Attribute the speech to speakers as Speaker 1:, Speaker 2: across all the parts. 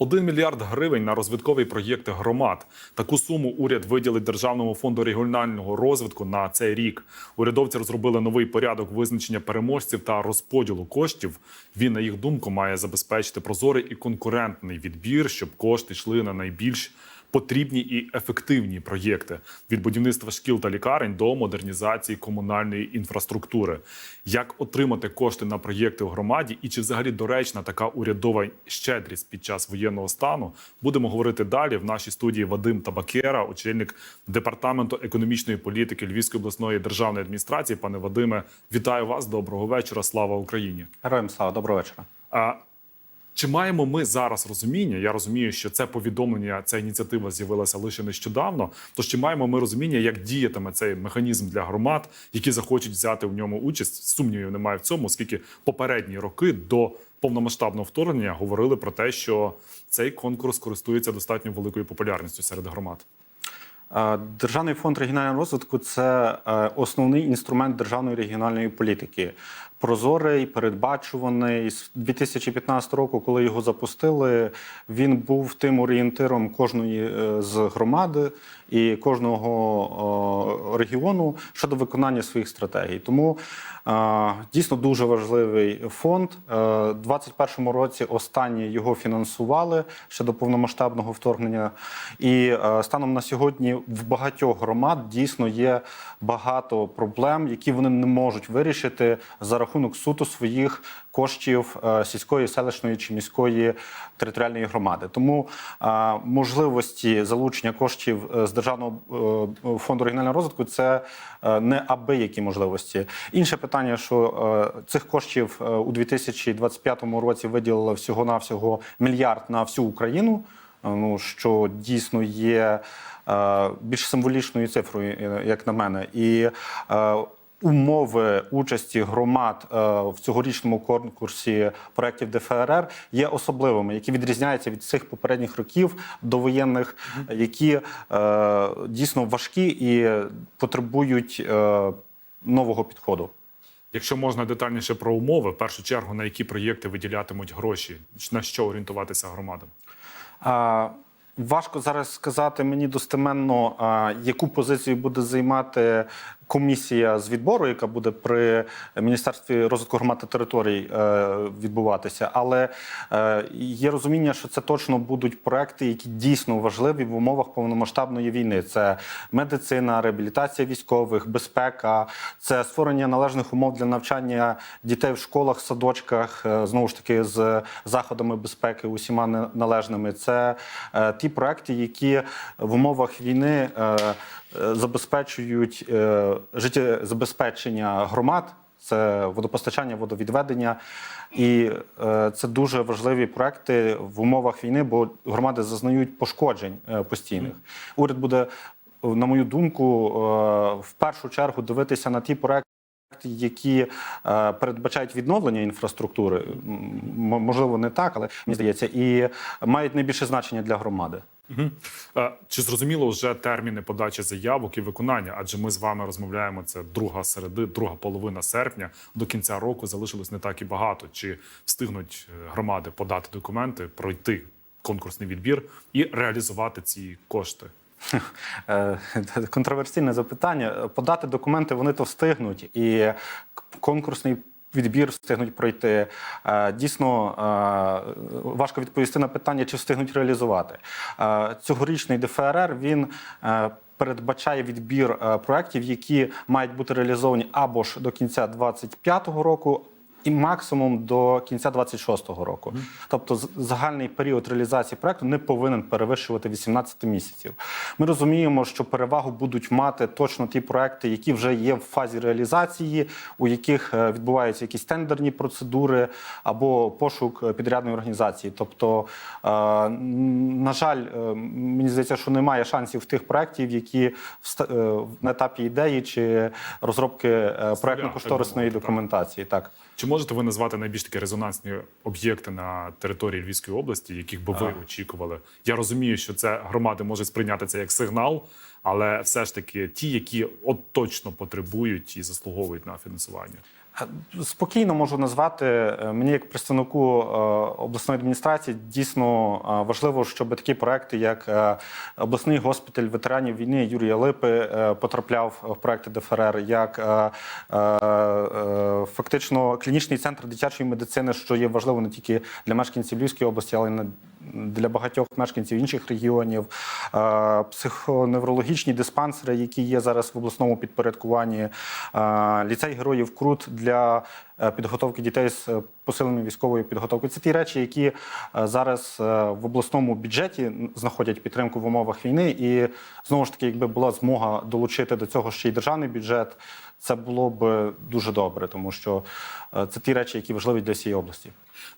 Speaker 1: 1 мільярд гривень на розвиткові проєкти громад. Таку суму уряд виділить Державному фонду регіонального розвитку на цей рік. Урядовці розробили новий порядок визначення переможців та розподілу коштів. Він, на їх думку, має забезпечити прозорий і конкурентний відбір, щоб кошти йшли на найбільш потрібні і ефективні проєкти від будівництва шкіл та лікарень до модернізації комунальної інфраструктури. Як отримати кошти на проєкти у громаді, і чи взагалі доречна така урядова щедрість під час воєнного стану, будемо говорити далі. В нашій студії Вадим Табакера, очільник департаменту економічної політики Львівської обласної державної адміністрації. Пане Вадиме, вітаю вас. Доброго вечора. Слава Україні.
Speaker 2: Героям слава, доброго вечора.
Speaker 1: Чи маємо ми зараз розуміння? Я розумію, що це повідомлення, ця ініціатива з'явилася лише нещодавно. Тож чи маємо ми розуміння, як діятиме цей механізм для громад, які захочуть взяти в ньому участь? Сумнівів немає в цьому, оскільки попередні роки до повномасштабного вторгнення говорили про те, що цей конкурс користується достатньо великою популярністю серед громад.
Speaker 2: Е, Державний фонд регіонального розвитку це е, основний інструмент державної регіональної політики. Прозорий, передбачуваний з 2015 року, коли його запустили, він був тим орієнтиром кожної е, з громади і кожного е, регіону щодо виконання своїх стратегій. Тому е, дійсно дуже важливий фонд. У 2021 році останні його фінансували ще до повномасштабного вторгнення. І станом на сьогодні в багатьох громад дійсно є багато проблем, які вони не можуть вирішити за рахунок суто своїх коштів е, сільської, селищної чи міської територіальної громади. Тому е, можливості залучення коштів е, з державного фонду регіонального розвитку це не абиякі можливості. Інше питання, що цих коштів у 2025 році виділили всього навсього мільярд на всю Україну. Ну що дійсно є більш символічною цифрою, як на мене, і умови участі громад е, в цьогорічному конкурсі проєктів ДФРР є особливими, які відрізняються від цих попередніх років довоєнних, які е, дійсно важкі і потребують е, нового підходу.
Speaker 1: Якщо можна детальніше про умови, в першу чергу на які проєкти виділятимуть гроші, на що орієнтуватися громадам?
Speaker 2: А, Важко зараз сказати мені достеменно, яку позицію буде займати комісія з відбору, яка буде при міністерстві розвитку громад та територій е, відбуватися. Але е, є розуміння, що це точно будуть проекти, які дійсно важливі в умовах повномасштабної війни. Це медицина, реабілітація військових, безпека, це створення належних умов для навчання дітей в школах, садочках, е, знову ж таки з заходами безпеки усіма належними. Це ті проекти, які в умовах війни забезпечують е, життєзабезпечення громад. Це водопостачання, водовідведення, і е, це дуже важливі проекти в умовах війни, бо громади зазнають пошкоджень е, постійних. Уряд буде, на мою думку, е, в першу чергу дивитися на ті проекти. Які е, передбачають відновлення інфраструктури, м- можливо, не так, але мені здається, і мають найбільше значення для громади.
Speaker 1: Угу. Чи зрозуміло вже терміни подачі заявок і виконання? Адже ми з вами розмовляємо це друга середи, друга половина серпня. До кінця року залишилось не так і багато. Чи встигнуть е, громади подати документи, пройти конкурсний відбір і реалізувати ці кошти?
Speaker 2: Е, Контроверсійне запитання. Подати документи вони то встигнуть, і конкурсний відбір встигнуть пройти. Е, Дійсно е, важко відповісти на питання, чи встигнуть реалізувати. Е, Цьогорічний ДФРР він. Передбачає відбір проєктів, які мають бути реалізовані або ж до кінця 2025 року, і максимум до кінця 26-го року. Тобто з- загальний період реалізації проекту не повинен перевищувати 18 місяців. Ми розуміємо, що перевагу будуть мати точно ті проекти, які вже є в фазі реалізації, у яких е, відбуваються якісь тендерні процедури або пошук е, підрядної організації. Тобто, е, на жаль, мені здається, що немає шансів в тих проєктів, які на етапі ідеї чи розробки проектно-кошторисної
Speaker 1: мовити, так.
Speaker 2: документації. Так.
Speaker 1: Чи можете ви назвати найбільш такі резонансні об'єкти на території Львівської області, яких би ви очікували? Я розумію, що це громади можуть сприйняти це як сигнал, але все ж таки ті, які от точно потребують і заслуговують на фінансування.
Speaker 2: Спокійно можу назвати Е, мені, як представнику е, обласної адміністрації, дійсно е, важливо, щоб такі проекти, як обласний госпіталь ветеранів війни Юрія Липи, потрапляв в проекти ДФРР, як фактично клінічний центр дитячої медицини, що є важливо не тільки для мешканців Львівської області, але й на для багатьох мешканців інших регіонів, психоневрологічні диспансери, які є зараз в обласному підпорядкуванні, ліцей героїв Крут для е, підготовки дітей з е, посиленою військовою підготовкою. Це ті речі, які е, зараз в обласному бюджеті знаходять підтримку в умовах війни. І знову ж таки, якби була змога долучити до цього ще й державний бюджет, це було б дуже добре, тому що е, це ті речі, які важливі для всієї області.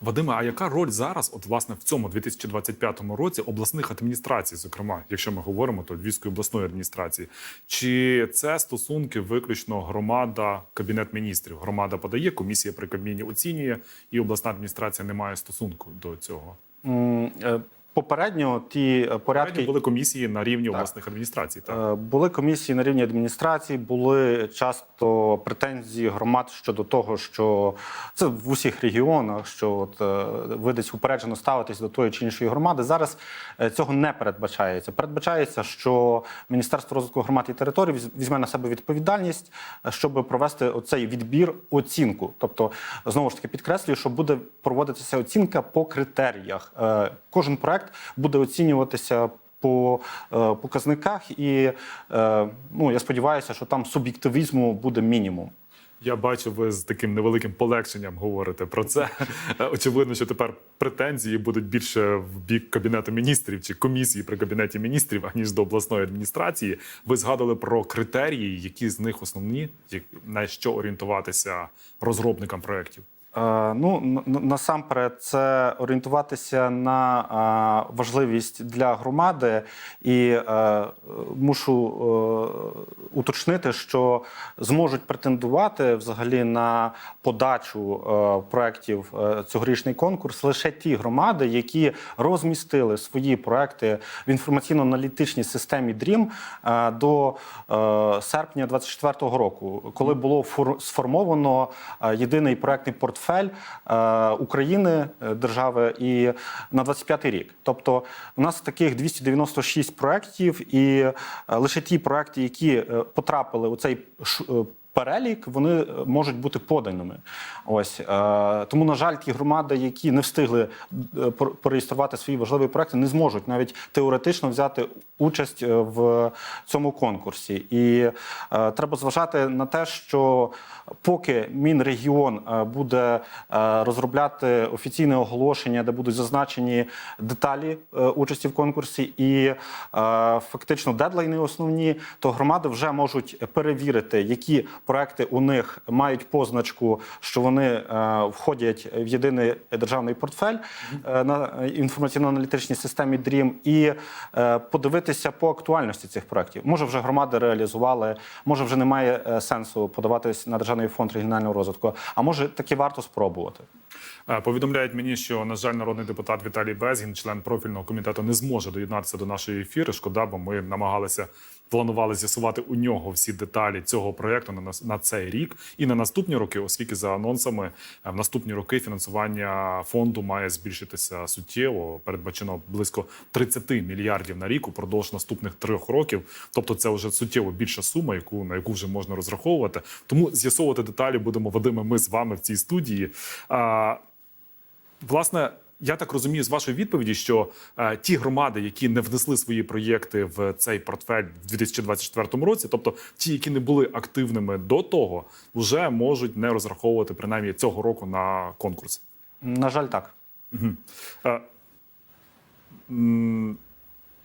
Speaker 1: Вадиме, а яка роль зараз, от власне в цьому 2025 році, обласних адміністрацій, зокрема, якщо ми говоримо, то Львівської обласної адміністрації, чи це стосунки виключно громада, кабінет міністрів? Громада подає, комісія при Кабміні оцінює, і обласна адміністрація не має стосунку до цього.
Speaker 2: Попередньо ті е, порядки
Speaker 1: були комісії на рівні обласних адміністрацій. Так
Speaker 2: Е, Були комісії на рівні адміністрації, були часто претензії громад щодо того, що це в усіх регіонах, що от е, ви десь упереджено ставитесь до тої чи іншої громади. Зараз цього не передбачається. Передбачається, що Міністерство розвитку громад і територій візьме на себе відповідальність, щоб провести оцей відбір, оцінку. Тобто, знову ж таки підкреслюю, що буде проводитися оцінка по критеріях. Кожен проект буде оцінюватися по е, показниках, і е, ну я сподіваюся, що там суб'єктивізму буде мінімум.
Speaker 1: я бачу, ви з таким невеликим полегшенням говорите про це. Очевидно, що тепер претензії будуть більше в бік кабінету міністрів чи комісії при кабінеті міністрів, аніж до обласної адміністрації. Ви згадували про критерії, які з них основні, на що орієнтуватися розробникам проєктів.
Speaker 2: Е, Ну насамперед, це орієнтуватися на е, важливість для громади, і е, мушу уточнити, що зможуть претендувати взагалі на подачу проєктів цьогорічний конкурс лише ті громади, які розмістили свої проекти в інформаційно-аналітичній системі е, до серпня 2024 року, коли було фор- сформовано єдиний проектний портфель е, України е, держави і на 25 рік. Тобто, у нас таких 296 проєктів, і е, лише ті проекти, які потрапили у цей перелік, вони можуть бути поданими. Ось тому, на жаль, ті громади, які не встигли пореєструвати свої важливі проекти, не зможуть навіть теоретично взяти участь в цьому конкурсі. І треба зважати на те, що поки Мінрегіон е, буде е, розробляти офіційне оголошення, де будуть зазначені деталі е, участі в конкурсі, і фактично дедлайни основні, то громади вже можуть перевірити, які проекти у них мають позначку, що вони входять в єдиний державний портфель на інформаційно-аналітичній системі DREAM, і подивитися по актуальності цих проектів. Може, вже громади реалізували, може, вже немає сенсу подаватись на державний фонд регіонального розвитку. А може, таки варто спробувати.
Speaker 1: Е, Повідомляють мені, що на жаль, народний депутат Віталій Безгін, член профільного комітету, не зможе доєднатися до нашої ефіри. Шкода, бо ми намагалися. Планували з'ясувати у нього всі деталі цього проєкту на на цей рік і на наступні роки, оскільки за анонсами е, в наступні роки фінансування фонду має збільшитися суттєво. Передбачено близько 30 мільярдів на рік упродовж наступних трьох років. Тобто, це вже суттєво більша сума, яку на яку вже можна розраховувати. Тому з'ясовувати деталі будемо Вадиме. Ми з вами в цій студії. А, Власне, я так розумію з вашої відповіді, що е, ті громади, які не внесли свої проєкти в цей портфель в 2024 році, тобто ті, які не були активними до того, вже можуть не розраховувати принаймні цього року на конкурс.
Speaker 2: На жаль, так.
Speaker 1: Е, м,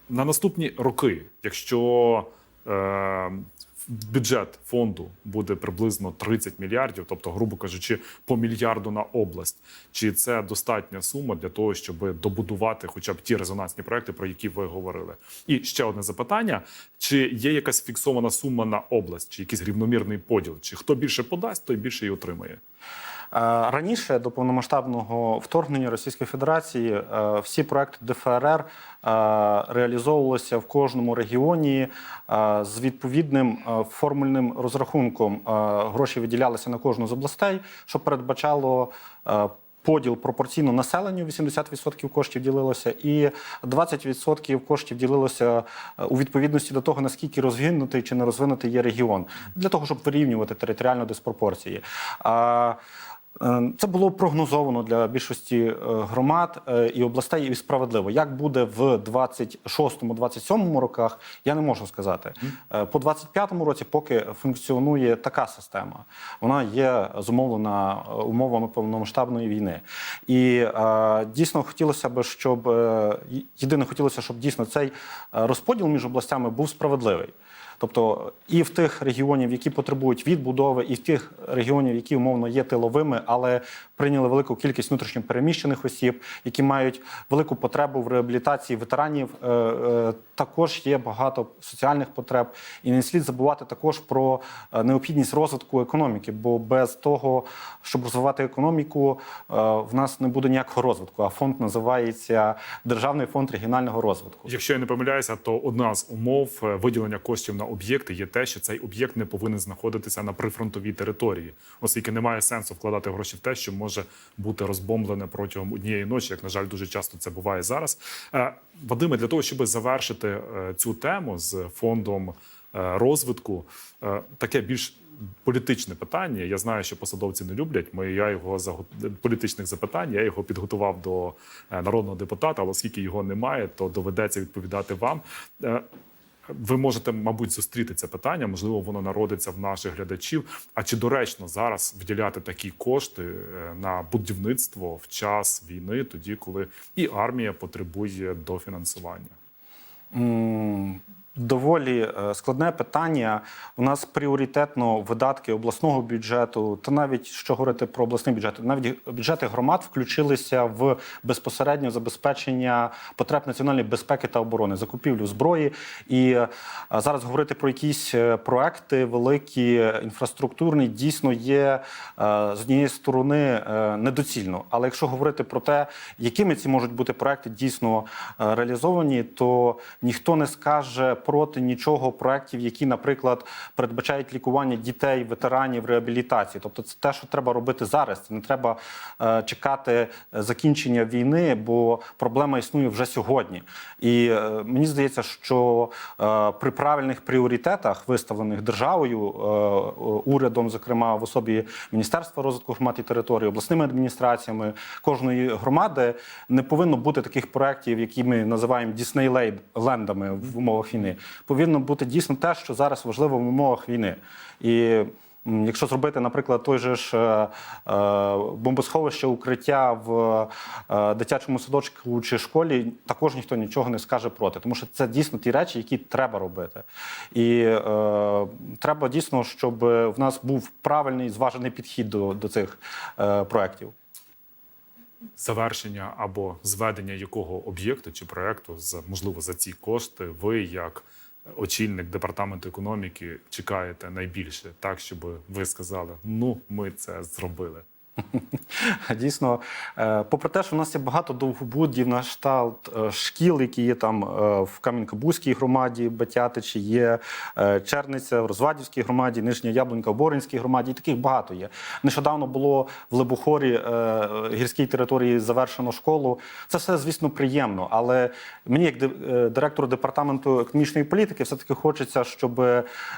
Speaker 1: на наступні роки, якщо е, бюджет фонду буде приблизно 30 мільярдів, тобто, грубо кажучи, по мільярду на область, чи це достатня сума для того, щоб добудувати хоча б ті резонансні проекти, про які ви говорили? І ще одне запитання: чи є якась фіксована сума на область, чи якийсь рівномірний поділ? Чи хто більше подасть, той більше і отримає?
Speaker 2: Раніше до повномасштабного вторгнення Російської Федерації е, всі проекти ДФРР е, реалізовувалися в кожному регіоні е, з відповідним е, формульним розрахунком. Е, Гроші виділялися на кожну з областей, що передбачало. е, Поділ пропорційно населенню 80% коштів ділилося, і 20% коштів ділилося е, у відповідності до того, наскільки розвинутий чи не розвинутий є регіон, для того, щоб вирівнювати територіальну диспропорції. Е, Це було прогнозовано для більшості е, громад е, і областей і справедливо. Як буде в 26-27 роках, я не можу сказати. По 25-му році поки функціонує така система. Вона є зумовлена умовами повномасштабної війни. І дійсно хотілося б, щоб єдине хотілося, щоб дійсно цей розподіл між областями був справедливий. Тобто і в тих регіонів, які потребують відбудови, і в тих регіонів, які умовно є тиловими, але прийняли велику кількість внутрішньопереміщених осіб, які мають велику потребу в реабілітації ветеранів. е, е, Також є багато соціальних потреб, і не слід забувати також про е, необхідність розвитку економіки, бо без того, щоб розвивати економіку, в нас не буде ніякого розвитку. А фонд називається Державний фонд регіонального розвитку.
Speaker 1: Якщо я не помиляюся, то одна з умов виділення коштів на об'єкти є те, що цей об'єкт не повинен знаходитися на прифронтовій території, оскільки немає сенсу вкладати гроші в те, що може бути розбомблене протягом однієї ночі, як на жаль, дуже часто це буває зараз. Е, Вадиме, для того, щоб завершити е, цю тему з фондом е, розвитку, таке більш. Політичне питання. Я знаю, що посадовці не люблять. Ми я його заго- політичних запитань. Я його підготував до народного депутата, але оскільки його немає, то доведеться відповідати вам. Ви можете, мабуть, зустріти це питання. Можливо, воно народиться в наших глядачів. А чи доречно зараз виділяти такі кошти е, на будівництво в час війни, тоді коли і армія потребує дофінансування?
Speaker 2: Доволі е, складне питання. У нас пріоритетно видатки обласного бюджету, та навіть що говорити про обласний бюджет, навіть бюджети громад включилися в безпосереднє забезпечення потреб національної безпеки та оборони, закупівлю зброї. І е, зараз говорити про якісь е, проекти великі, інфраструктурні, дійсно є з однієї сторони недоцільно. Але якщо говорити про те, якими ці можуть бути проекти дійсно реалізовані, то ніхто не скаже проти нічого проєктів, які, наприклад, передбачають лікування дітей, ветеранів, реабілітації. Тобто, це те, що треба робити зараз. Це не треба е, чекати закінчення війни, бо проблема існує вже сьогодні. І е, мені здається, що е, при правильних пріоритетах, виставлених державою, е, урядом, зокрема в особі Міністерства розвитку громад і територій, обласними адміністраціями кожної громади, не повинно бути таких проєктів, які ми називаємо Діснейлендами в умовах війни. Повинно бути дійсно те, що зараз важливо в умовах війни. І Якщо зробити, наприклад, той же ж е, е, бомбосховище укриття в е, дитячому садочку чи школі, також ніхто нічого не скаже проти, тому що це дійсно ті речі, які треба робити. І е, треба дійсно, щоб в нас був правильний зважений підхід до, до цих е, проєктів.
Speaker 1: Завершення або зведення якого об'єкту чи проекту за можливо за ці кошти ви як очільник департаменту економіки чекаєте найбільше, так щоб ви сказали: ну ми це зробили.
Speaker 2: Дійсно, е, попри те, що в нас є багато довгобудів на шталт е, шкіл, які є там е, в Кам'янка-Бузькій громаді, Батятичі, є Черниця, в Розвадівській громаді, Нижня Яблунька, в Боринській громаді, і таких багато є. Нещодавно було в Лебухорі, гірській території, завершено школу. Це все, звісно, приємно. Але мені, як директору департаменту економічної політики, все-таки хочеться, щоб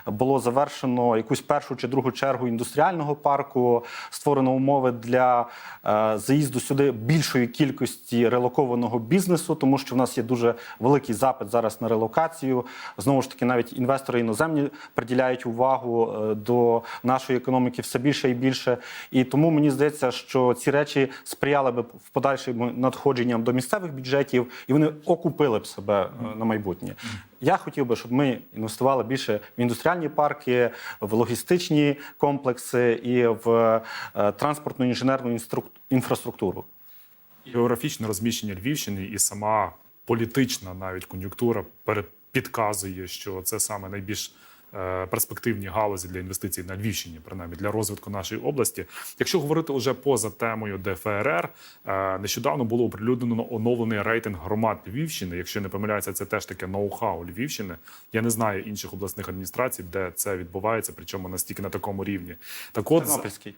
Speaker 2: було завершено якусь першу чи другу чергу індустріального парку, створено умови для е, заїзду сюди більшої кількості релокованого бізнесу, тому що в нас є дуже великий запит зараз на релокацію. Знову ж таки, навіть інвестори іноземні приділяють увагу е, до нашої економіки все більше і більше. І тому мені здається, що ці речі сприяли би в подальшому надходженням до місцевих бюджетів, і вони окупили б себе е, на майбутнє. Я хотів би, щоб ми інвестували більше в індустріальні парки, в логістичні комплекси і в е, транспортну інженерну інфраструктуру.
Speaker 1: Географічне розміщення Львівщини і сама політична навіть кон'юнктура підказує, що це саме найбільш перспективні галузі для інвестицій на Львівщині, принаймні для розвитку нашої області. Якщо говорити уже поза темою ДФРР, е, нещодавно було оприлюднено оновлений рейтинг громад Львівщини. Якщо не помиляюся, це теж таке ноу-хау Львівщини. Я не знаю інших обласних адміністрацій, де це відбувається, причому настільки на такому рівні. Так от
Speaker 2: Тернопільський.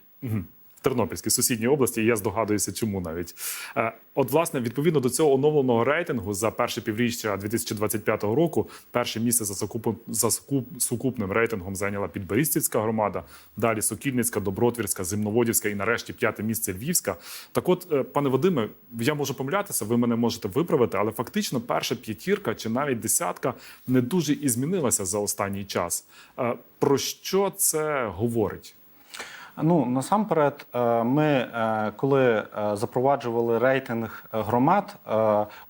Speaker 1: В Тернопільській сусідній області, і я здогадуюся, чому навіть. Е, От, власне, відповідно до цього оновленого рейтингу за перше півріччя 2025 року, перше місце за сукупом за суку- сукупним рейтингом зайняла Підборістівська громада, далі Сокільницька, Добротвірська, Зимноводівська і нарешті п'яте місце Львівська. Так, от, е, пане Вадиме, я можу помилятися, ви мене можете виправити, але фактично перша п'ятірка чи навіть десятка не дуже і змінилася за останній час. Е, Про що це говорить?
Speaker 2: Ну насамперед, е, ми е, коли е, запроваджували рейтинг громад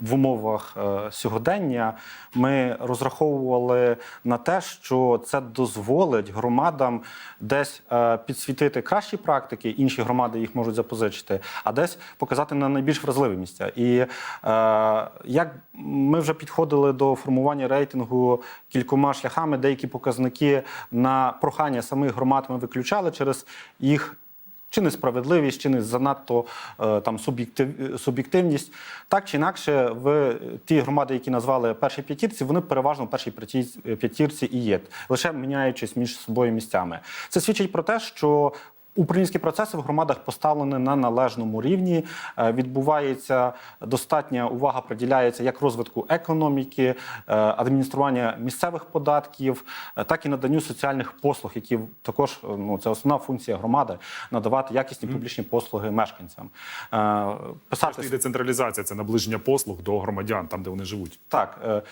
Speaker 2: в умовах сьогодення, ми розраховували на те, що це дозволить громадам десь підсвітити кращі практики, інші громади їх можуть запозичити, а десь показати на найбільш вразливі місця. І як ми вже підходили до формування рейтингу кількома шляхами, деякі показники на прохання самих громад ми виключали через їх. Чи несправедливість, чи не занадто е, там суб'єктив, суб'єктивність. Так чи інакше, в ті громади, які назвали перші п'ятірці, вони переважно в першій п'ятірці і є, лише міняючись між собою місцями. Це свідчить про те, що Управлінські процеси в громадах поставлені на належному рівні. Е, Відбувається достатня увага приділяється як розвитку економіки, е, адміністрування місцевих податків, е, так і наданню соціальних послуг, які також ну це основна функція громади надавати якісні публічні послуги мешканцям. Писати
Speaker 1: І децентралізація це наближення послуг до громадян, там де вони живуть.
Speaker 2: так,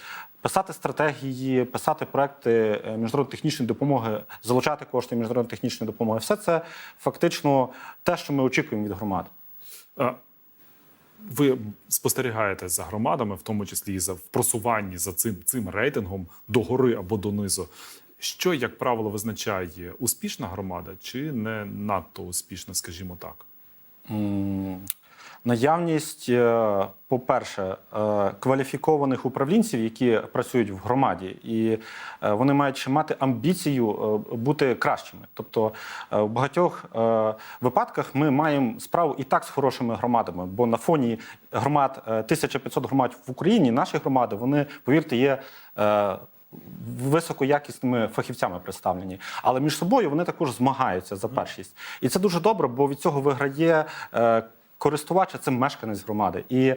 Speaker 2: писати стратегії, писати проекти е, міжнародної технічної допомоги, залучати кошти міжнародної технічної допомоги все це фактично те, що ми очікуємо від громад.
Speaker 1: Ви спостерігаєте за громадами, в тому числі і за в просуванні за цим цим рейтингом догори або донизу. Що, як правило, визначає успішна громада чи не надто успішна, скажімо так?
Speaker 2: Наявність, е, по-перше, е, кваліфікованих управлінців, які працюють в громаді, і е, вони мають мати амбіцію бути кращими. Тобто, в багатьох випадках ми маємо справу і так з хорошими громадами, бо на фоні громад е, 1500 громад в Україні, наші громади, вони, повірте, є. Високоякісними фахівцями представлені, але між собою вони також змагаються за першість, і це дуже добре, бо від цього виграє користувач, а це мешканець громади. І е,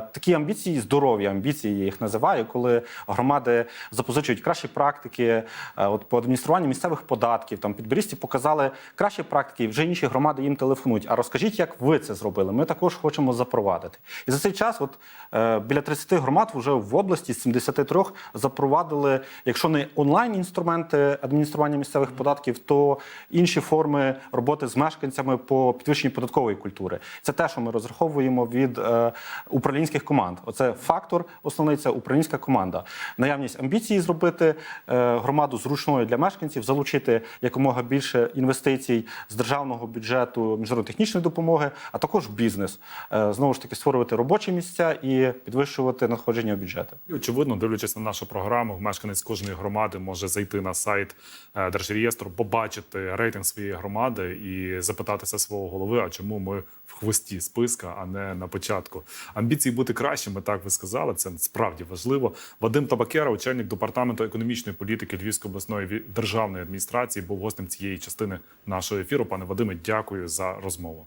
Speaker 2: такі амбіції, здорові амбіції, я їх називаю, коли громади запозичують кращі практики, е, от по адмініструванню місцевих податків. Там підборісті показали кращі практики, і вже інші громади їм телефонують. А розкажіть, як ви це зробили? Ми також хочемо запровадити. І за цей час, от е, біля 30 громад вже в області з 73 запровадили, якщо не онлайн інструменти адміністрування місцевих податків, то інші форми роботи з мешканцями по підвищенню податкової культури. Це те, що ми розраховуємо від е, управлінських команд. Оце фактор основний це управлінська команда. Наявність амбіції зробити е, громаду зручною для мешканців, залучити якомога більше інвестицій з державного бюджету, міжнародно-технічної допомоги, а також бізнес. Е, знову ж таки, створювати робочі місця і підвищувати надходження в бюджети.
Speaker 1: І очевидно, дивлячись на нашу програму, мешканець кожної громади може зайти на сайт Держреєстру, побачити рейтинг своєї громади і запитатися свого голови, а чому ми хвості списка, а не на початку. Амбіції бути кращими, так ви сказали. Це справді важливо. Вадим Табакера, очільник департаменту економічної політики Львівської обласної державної адміністрації, був гостем цієї частини нашого ефіру. Пане Вадиме, дякую за розмову.